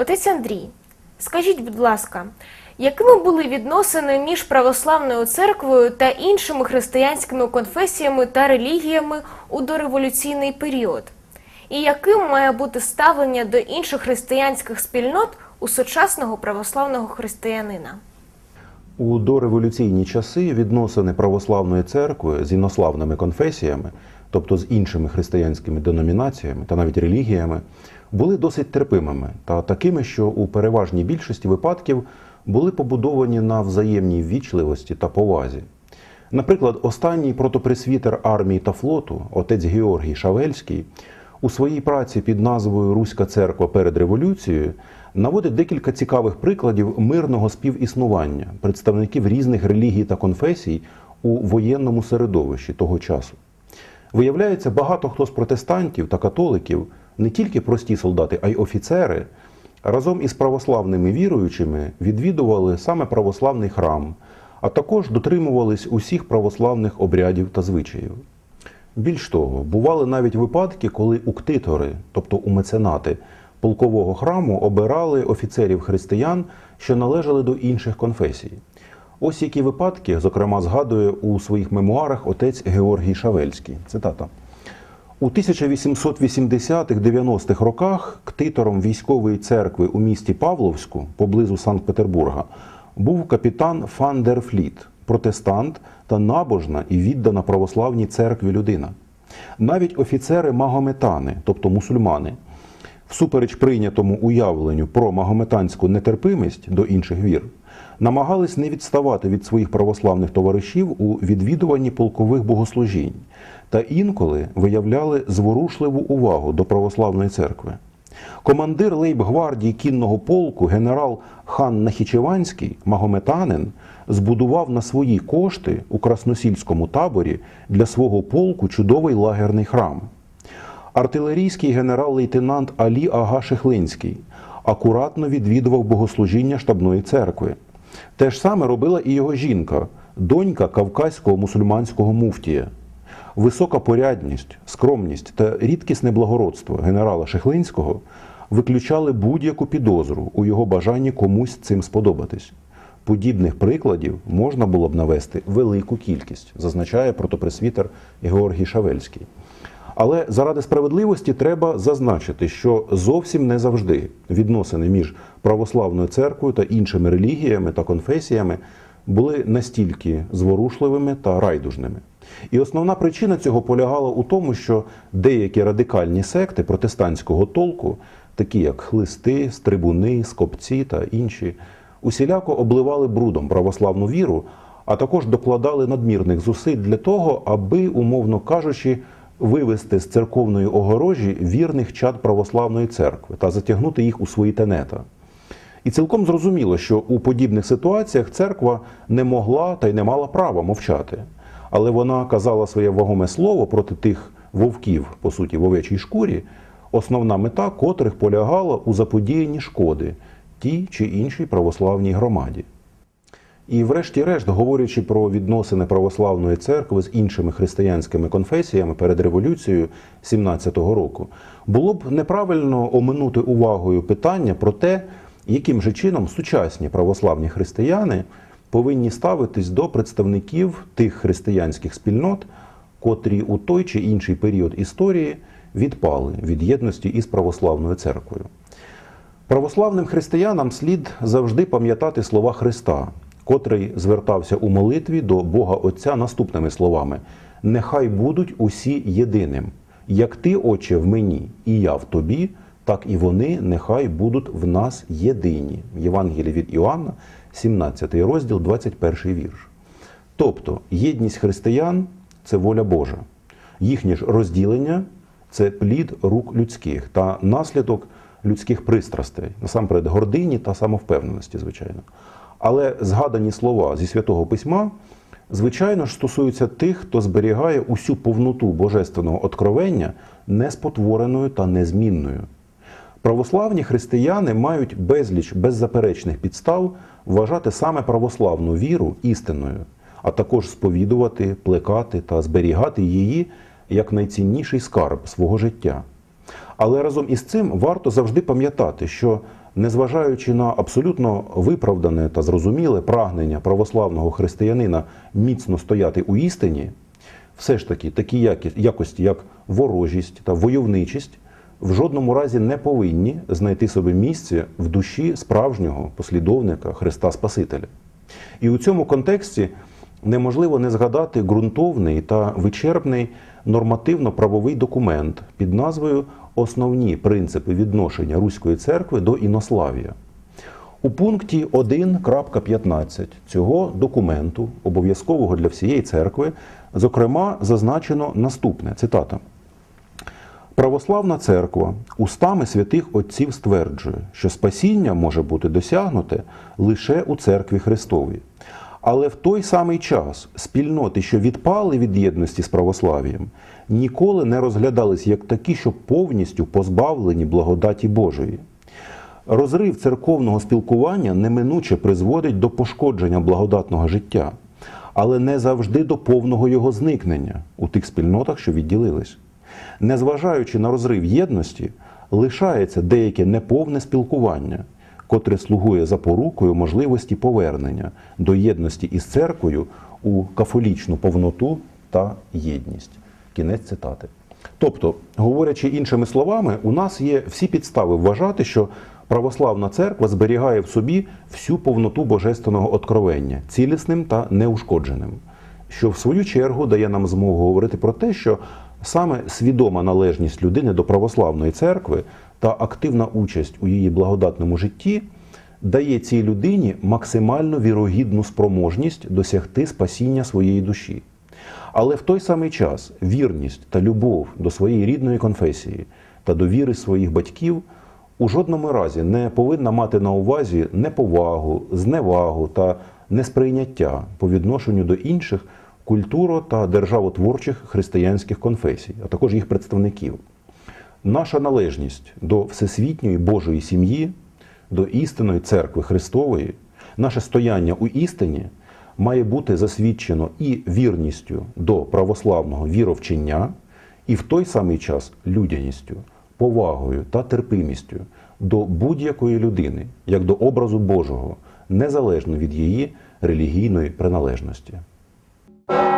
Отець Андрій, скажіть, будь ласка, якими були відносини між православною церквою та іншими християнськими конфесіями та релігіями у дореволюційний період? І яким має бути ставлення до інших християнських спільнот у сучасного православного християнина? У дореволюційні часи відносини православної церкви з інославними конфесіями, тобто з іншими християнськими деномінаціями та навіть релігіями, були досить терпимими та такими, що у переважній більшості випадків були побудовані на взаємній ввічливості та повазі. Наприклад, останній протопресвітер армії та флоту, отець Георгій Шавельський, у своїй праці під назвою Руська церква перед революцією наводить декілька цікавих прикладів мирного співіснування представників різних релігій та конфесій у воєнному середовищі того часу. Виявляється, багато хто з протестантів та католиків, не тільки прості солдати, а й офіцери, разом із православними віруючими відвідували саме православний храм, а також дотримувались усіх православних обрядів та звичаїв. Більш того, бували навіть випадки, коли уктитори, тобто у меценати полкового храму, обирали офіцерів християн, що належали до інших конфесій. Ось які випадки, зокрема, згадує у своїх мемуарах отець Георгій Шавельський. Цитата. У 1880-90-х роках ктитором військової церкви у місті Павловську, поблизу Санкт-Петербурга, був капітан Фан дер Фліт, протестант та набожна і віддана православній церкві людина. Навіть офіцери магометани, тобто мусульмани, всупереч прийнятому уявленню про магометанську нетерпимість до інших вір, намагались не відставати від своїх православних товаришів у відвідуванні полкових богослужінь та інколи виявляли зворушливу увагу до православної церкви. Командир лейб-гвардії кінного полку генерал хан Нахічеванський, магометанин, збудував на свої кошти у красносільському таборі для свого полку чудовий лагерний храм. Артилерійський генерал-лейтенант Алі Ага Шехлинський акуратно відвідував богослужіння штабної церкви. Те ж саме робила і його жінка, донька кавказького мусульманського муфтія. Висока порядність, скромність та рідкісне благородство генерала Шехлинського виключали будь-яку підозру у його бажанні комусь цим сподобатись. Подібних прикладів можна було б навести велику кількість, зазначає протопресвітер Георгій Шавельський. Але заради справедливості треба зазначити, що зовсім не завжди відносини між православною церквою та іншими релігіями та конфесіями були настільки зворушливими та райдужними. І основна причина цього полягала у тому, що деякі радикальні секти протестантського толку, такі як хлисти, стрибуни, скопці та інші, усіляко обливали брудом православну віру, а також докладали надмірних зусиль для того, аби, умовно кажучи, вивести з церковної огорожі вірних чад православної церкви та затягнути їх у свої тенета. І цілком зрозуміло, що у подібних ситуаціях церква не могла та й не мала права мовчати. Але вона казала своє вагоме слово проти тих вовків, по суті, в овечій шкурі, основна мета котрих полягала у заподіянні шкоди тій чи іншій православній громаді. І, врешті-решт, говорячи про відносини православної церкви з іншими християнськими конфесіями перед революцією 17-го року, було б неправильно оминути увагою питання про те, яким же чином сучасні православні християни повинні ставитись до представників тих християнських спільнот, котрі у той чи інший період історії відпали від єдності із православною церквою. Православним християнам слід завжди пам'ятати слова Христа, котрий звертався у молитві до Бога Отця наступними словами: Нехай будуть усі єдиним, як ти, Отче, в мені, і я в тобі, так і вони нехай будуть в нас єдині. Євангеліє від Іоанна, 17 розділ, 21 вірш. Тобто єдність християн це воля Божа, їхнє ж розділення це плід рук людських та наслідок людських пристрастей, насамперед гордині та самовпевненості, звичайно. Але згадані слова зі святого письма, звичайно ж, стосуються тих, хто зберігає усю повноту божественного откровення неспотвореною та незмінною. Православні християни мають безліч беззаперечних підстав вважати саме православну віру істинною, а також сповідувати, плекати та зберігати її як найцінніший скарб свого життя. Але разом із цим варто завжди пам'ятати, що Незважаючи на абсолютно виправдане та зрозуміле прагнення православного християнина міцно стояти у істині, все ж таки такі якості, як ворожість та войовничість, в жодному разі не повинні знайти собі місце в душі справжнього послідовника Христа Спасителя. І у цьому контексті неможливо не згадати ґрунтовний та вичерпний нормативно-правовий документ під назвою Основні принципи відношення Руської церкви до інослав'я. У пункті 1.15 цього документу, обов'язкового для всієї церкви, зокрема зазначено наступне цитата. Православна церква устами святих отців стверджує, що спасіння може бути досягнуте лише у церкві Христовій. Але в той самий час спільноти, що відпали від єдності з православ'ям, ніколи не розглядались як такі, що повністю позбавлені благодаті Божої. Розрив церковного спілкування неминуче призводить до пошкодження благодатного життя, але не завжди до повного його зникнення у тих спільнотах, що відділились. Незважаючи на розрив єдності, лишається деяке неповне спілкування, котре слугує запорукою можливості повернення до єдності із церквою у кафолічну повноту та єдність. Кінець цитати. Тобто, говорячи іншими словами, у нас є всі підстави вважати, що православна церква зберігає в собі всю повноту божественного откровення, цілісним та неушкодженим, що в свою чергу дає нам змогу говорити про те, що саме свідома належність людини до православної церкви та активна участь у її благодатному житті дає цій людині максимально вірогідну спроможність досягти спасіння своєї душі. Але в той самий час вірність та любов до своєї рідної конфесії та до віри своїх батьків у жодному разі не повинна мати на увазі неповагу, зневагу та несприйняття по відношенню до інших культуро- та державотворчих християнських конфесій, а також їх представників. Наша належність до всесвітньої Божої сім'ї, до істинної церкви Христової, наше стояння у істині має бути засвідчено і вірністю до православного віровчення, і в той самий час людяністю, повагою та терпимістю до будь-якої людини, як до образу Божого, незалежно від її релігійної приналежності. thank you